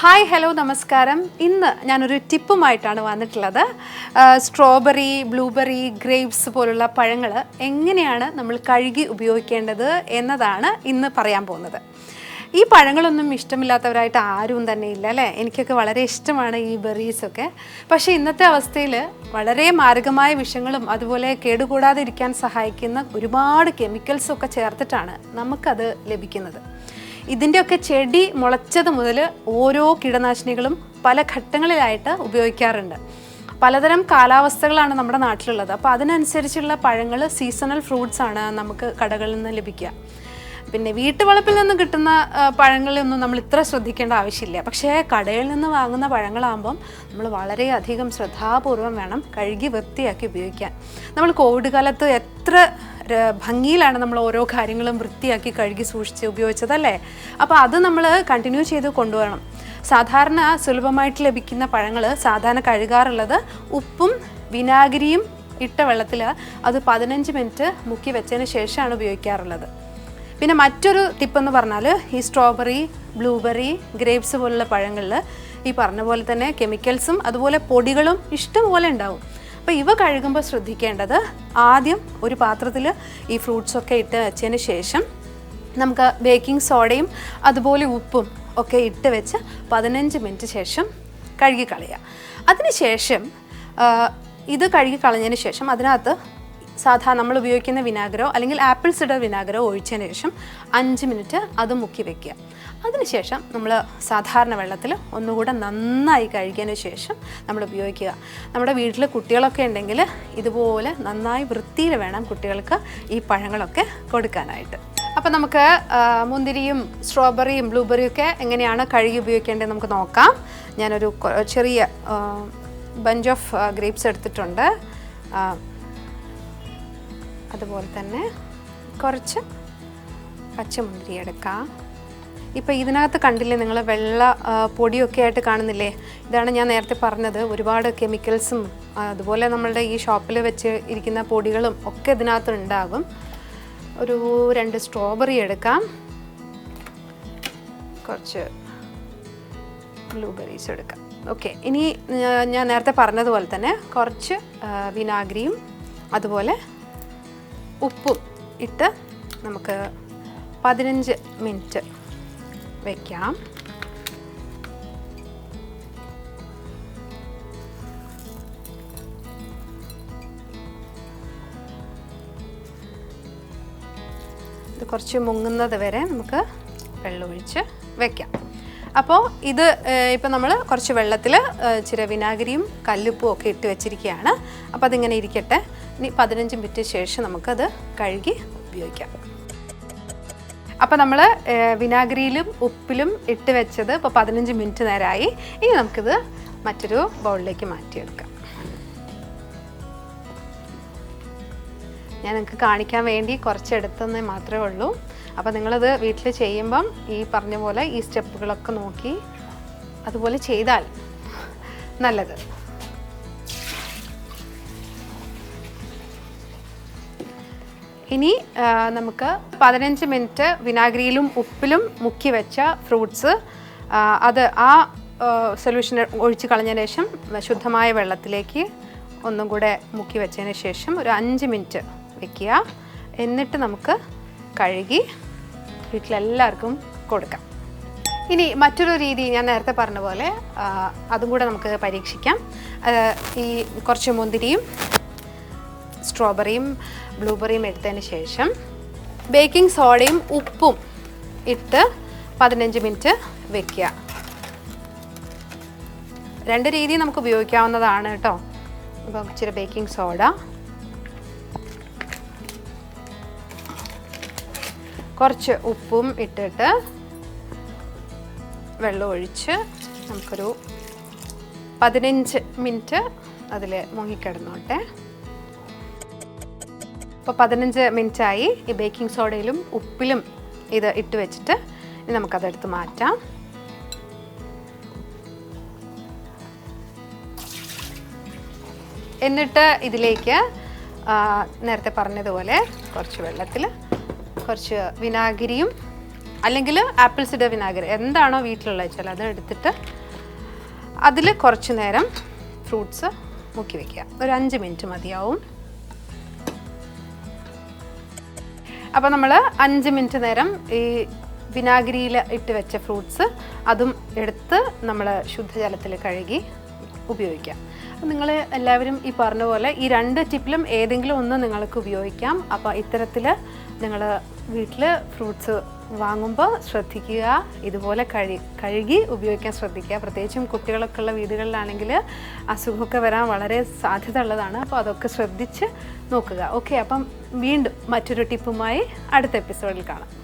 Hi hello നമസ്കാരം. ഇന്ന് ഞാനൊരു ടിപ്പുമായിട്ടാണ് വന്നിട്ടുള്ളത്. സ്ട്രോബെറി ബ്ലൂബെറി ഗ്രേപ്സ് പോലുള്ള പഴങ്ങൾ എങ്ങനെയാണ് നമ്മൾ കഴുകി ഉപയോഗിക്കേണ്ടത് എന്നതാണ് ഇന്ന് പറയാൻ പോകുന്നത്. ഈ പഴങ്ങളൊന്നും ഇഷ്ടമില്ലാത്തവരായിട്ട് ആരും തന്നെ ഇല്ല അല്ലേ? എനിക്കൊക്കെ വളരെ ഇഷ്ടമാണ് ഈ ബെറീസൊക്കെ പക്ഷേ ഇന്നത്തെ അവസ്ഥയിൽ വളരെ മാരകമായ വിഷങ്ങളും അതുപോലെ കേടുകൂടാതെ ഇരിക്കാൻ സഹായിക്കുന്ന ഒരുപാട് കെമിക്കൽസൊക്കെ ചേർത്തിട്ടാണ് നമുക്കത് ലഭിക്കുന്നത്. ഇതിന്റെയൊക്കെ ചെടി മുളച്ചത് മുതൽ ഓരോ കീടനാശിനികളും പല ഘട്ടങ്ങളിലായിട്ട് ഉപയോഗിക്കാറുണ്ട്. പലതരം കാലാവസ്ഥകളാണ് നമ്മുടെ നാട്ടിലുള്ളത്. അപ്പോൾ അതിനനുസരിച്ചുള്ള പഴങ്ങൾ സീസണൽ ഫ്രൂട്ട്സ് ആണ് നമുക്ക് കടകളിൽ നിന്ന് ലഭിക്കുക. പിന്നെ വീട്ടുവളപ്പിൽ നിന്ന് കിട്ടുന്ന പഴങ്ങളിലൊന്നും നമ്മൾ ഇത്ര ശ്രദ്ധിക്കേണ്ട ആവശ്യമില്ല. പക്ഷേ കടയിൽ നിന്ന് വാങ്ങുന്ന പഴങ്ങളാകുമ്പം നമ്മൾ വളരെയധികം ശ്രദ്ധാപൂർവം വേണം കഴുകി വൃത്തിയാക്കി ഉപയോഗിക്കാൻ. നമ്മൾ കോവിഡ് കാലത്ത് എത്ര ഭംഗിയിലാണ് നമ്മൾ ഓരോ കാര്യങ്ങളും വൃത്തിയാക്കി കഴുകി സൂക്ഷിച്ച് ഉപയോഗിച്ചതല്ലേ? അപ്പോൾ അത് നമ്മൾ കണ്ടിന്യൂ ചെയ്ത് കൊണ്ടുവരണം. സാധാരണ സുലഭമായിട്ട് ലഭിക്കുന്ന പഴങ്ങൾ സാധാരണ കഴുകാറുള്ളത് ഉപ്പും വിനാഗിരിയും ഇട്ട വെള്ളത്തിൽ അത് പതിനഞ്ച് മിനിറ്റ് മുക്കി വെച്ചതിന് ശേഷമാണ് ഉപയോഗിക്കാറുള്ളത്. പിന്നെ മറ്റൊരു ടിപ്പെന്ന് പറഞ്ഞാൽ ഈ സ്ട്രോബെറി ബ്ലൂബെറി ഗ്രേപ്സ് പോലുള്ള പഴങ്ങളിൽ ഈ പറഞ്ഞ പോലെ തന്നെ കെമിക്കൽസും അതുപോലെ പൊടികളും ഇഷ്ടംപോലെ ഉണ്ടാവും. അപ്പോൾ ഇവ കഴുകുമ്പോൾ ശ്രദ്ധിക്കേണ്ടത് ആദ്യം ഒരു പാത്രത്തിൽ ഈ ഫ്രൂട്ട്സൊക്കെ ഇട്ട് വെച്ചതിന് ശേഷം നമുക്ക് ബേക്കിംഗ് സോഡയും അതുപോലെ ഉപ്പും ഒക്കെ ഇട്ട് വെച്ച് പതിനഞ്ച് മിനിറ്റ് ശേഷം കഴുകി കളയുക അതിനുശേഷം ഇത് കഴുകി കളഞ്ഞതിന് ശേഷം അതിനകത്ത് സാധാ നമ്മൾ ഉപയോഗിക്കുന്ന വിനാഗരോ അല്ലെങ്കിൽ ആപ്പിൾ സിഡർ വിനാഗരോ ഒഴിച്ചതിന് ശേഷം അഞ്ച് മിനിറ്റ് അത് മുക്കി വെക്കുക. അതിനുശേഷം നമ്മൾ സാധാരണ വെള്ളത്തിൽ ഒന്നുകൂടെ നന്നായി കഴുകിയതിന് ശേഷം നമ്മൾ ഉപയോഗിക്കുക. നമ്മുടെ വീട്ടിൽ കുട്ടികളൊക്കെ ഉണ്ടെങ്കിൽ ഇതുപോലെ നന്നായി വൃത്തിയിൽ വേണം കുട്ടികൾക്ക് ഈ പഴങ്ങളൊക്കെ കൊടുക്കാനായിട്ട്. അപ്പോൾ നമുക്ക് മുന്തിരിയും സ്ട്രോബെറിയും ബ്ലൂബെറിയും ഒക്കെ എങ്ങനെയാണ് കഴുകി ഉപയോഗിക്കേണ്ടത് നമുക്ക് നോക്കാം. ഞാനൊരു ചെറിയ ബഞ്ച് ഓഫ് ഗ്രേപ്സ് എടുത്തിട്ടുണ്ട്. അതുപോലെ തന്നെ കുറച്ച് പച്ചമുന്തിരി എടുക്കാം. ഇപ്പോൾ ഇതിനകത്ത് കണ്ടില്ലേ നിങ്ങൾ വെള്ള പൊടിയൊക്കെ ആയിട്ട് കാണുന്നില്ലേ? ഇതാണ് ഞാൻ നേരത്തെ പറഞ്ഞത്. ഒരുപാട് കെമിക്കൽസും അതുപോലെ നമ്മളുടെ ഈ ഷോപ്പിൽ വെച്ച് ഇരിക്കുന്ന പൊടികളും ഒക്കെ ഇതിനകത്ത് ഉണ്ടാകും. ഒരു രണ്ട് സ്ട്രോബെറി എടുക്കാം. കുറച്ച് ബ്ലൂബെറീസ് എടുക്കാം. ഓക്കെ ഇനി ഞാൻ നേരത്തെ പറഞ്ഞതുപോലെ തന്നെ കുറച്ച് വിനാഗിരിയും അതുപോലെ ഉപ്പും ഇട്ട് നമുക്ക് പതിനഞ്ച് മിനിറ്റ് വയ്ക്കാം ഇത് കുറച്ച് മുങ്ങുന്നത് വരെ നമുക്ക് വെള്ളമൊഴിച്ച് വെക്കാം. അപ്പോൾ ഇത് ഇപ്പം നമ്മൾ കുറച്ച് വെള്ളത്തിൽ ചില വിനാഗിരിയും കല്ലുപ്പും ഒക്കെ ഇട്ട് വെച്ചിരിക്കുകയാണ് അപ്പോൾ അതിങ്ങനെ ഇരിക്കട്ടെ. ഇനി പതിനഞ്ച് മിനിറ്റ് ശേഷം നമുക്കത് കഴുകി ഉപയോഗിക്കാം. അപ്പോൾ നമ്മൾ വിനാഗിരിയിലും ഉപ്പിലും ഇട്ട് വെച്ചത് ഇപ്പോൾ പതിനഞ്ച് മിനിറ്റ് നേരമായി. ഇനി നമുക്കിത് മറ്റൊരു ബൗളിലേക്ക് മാറ്റിയെടുക്കാം. ഞാൻ നിങ്ങൾക്ക് കാണിക്കാൻ വേണ്ടി കുറച്ചെടുത്തെന്നേ മാത്രമേ ഉള്ളൂ. അപ്പോൾ നിങ്ങളത് വീട്ടിൽ ചെയ്യുമ്പം ഈ പറഞ്ഞ പോലെ ഈ സ്റ്റെപ്പുകളൊക്കെ നോക്കി അതുപോലെ ചെയ്താൽ നല്ലത്. ഇനി നമുക്ക് പതിനഞ്ച് മിനിറ്റ് വിനാഗിരിയിലും ഉപ്പിലും മുക്കി വെച്ച ഫ്രൂട്ട്സ് അത് ആ സൊല്യൂഷൻ ഒഴിച്ച് കളഞ്ഞതിന് ശേഷം ശുദ്ധമായ വെള്ളത്തിലേക്ക് ഒന്നും കൂടെ മുക്കി വെച്ചതിന് ശേഷം ഒരു അഞ്ച് മിനിറ്റ് വെക്കുക. എന്നിട്ട് നമുക്ക് കഴുകി വീട്ടിലെല്ലാവർക്കും കൊടുക്കാം. ഇനി മറ്റൊരു രീതി ഞാൻ നേരത്തെ പറഞ്ഞ പോലെ അതും കൂടെ നമുക്ക് പരീക്ഷിക്കാം. ഈ കുറച്ച് മുന്തിരിയും സ്ട്രോബെറിയും ബ്ലൂബെറിയും എടുത്തതിന് ശേഷം ബേക്കിംഗ് സോഡയും ഉപ്പും ഇട്ട് പതിനഞ്ച് മിനിറ്റ് വെക്കുക. രണ്ട് രീതി നമുക്ക് ഉപയോഗിക്കാവുന്നതാണ് കേട്ടോ. അപ്പം ഇച്ചിരി ബേക്കിംഗ് സോഡ കുറച്ച് ഉപ്പും ഇട്ടിട്ട് വെള്ളം ഒഴിച്ച് നമുക്കൊരു പതിനഞ്ച് മിനിറ്റ് അതിൽ മുങ്ങിക്കിടന്നോട്ടെ. ഇപ്പോൾ പതിനഞ്ച് മിനിറ്റായി ഈ ബേക്കിംഗ് സോഡയിലും ഉപ്പിലും ഇത് ഇട്ട് വെച്ചിട്ട് നമുക്കതെടുത്ത് മാറ്റാം. എന്നിട്ട് ഇതിലേക്ക് നേരത്തെ പറഞ്ഞതുപോലെ കുറച്ച് വെള്ളത്തിൽ കുറച്ച് വിനാഗിരിയും അല്ലെങ്കിൽ ആപ്പിൾ സിഡർ വിനാഗിരി എന്താണോ വീട്ടിലുള്ള വെച്ചാൽ അത് എടുത്തിട്ട് അതിൽ കുറച്ച് നേരം ഫ്രൂട്ട്സ് മുക്കി വയ്ക്കുക ഒരു അഞ്ച് മിനിറ്റ് മതിയാവും. അപ്പോൾ നമ്മൾ അഞ്ച് മിനിറ്റ് നേരം ഈ വിനാഗിരിയിൽ ഇട്ട് വെച്ച ഫ്രൂട്ട്സ് അതും എടുത്ത് നമ്മൾ ശുദ്ധജലത്തിൽ കഴുകി ഉപയോഗിക്കാം. നിങ്ങൾ എല്ലാവരും ഈ പറഞ്ഞ പോലെ ഈ രണ്ട് ടിപ്പിലും ഏതെങ്കിലും ഒന്ന് നിങ്ങൾക്ക് ഉപയോഗിക്കാം. അപ്പോൾ ഇത്തരത്തിൽ നിങ്ങൾ വീട്ടിൽ ഫ്രൂട്ട്സ് വാങ്ങുമ്പോൾ ശ്രദ്ധിക്കുക ഇതുപോലെ കഴി കഴുകി ഉപയോഗിക്കാൻ ശ്രദ്ധിക്കുക. പ്രത്യേകിച്ചും കുട്ടികളൊക്കെ ഉള്ള വീടുകളിലാണെങ്കിൽ അസുഖമൊക്കെ വരാൻ വളരെ സാധ്യത ഉള്ളതാണ്. അപ്പോൾ അതൊക്കെ ശ്രദ്ധിച്ച് നോക്കുക. ഓക്കെ അപ്പം വീണ്ടും മറ്റൊരു ടിപ്പുമായി അടുത്ത എപ്പിസോഡിൽ കാണാം.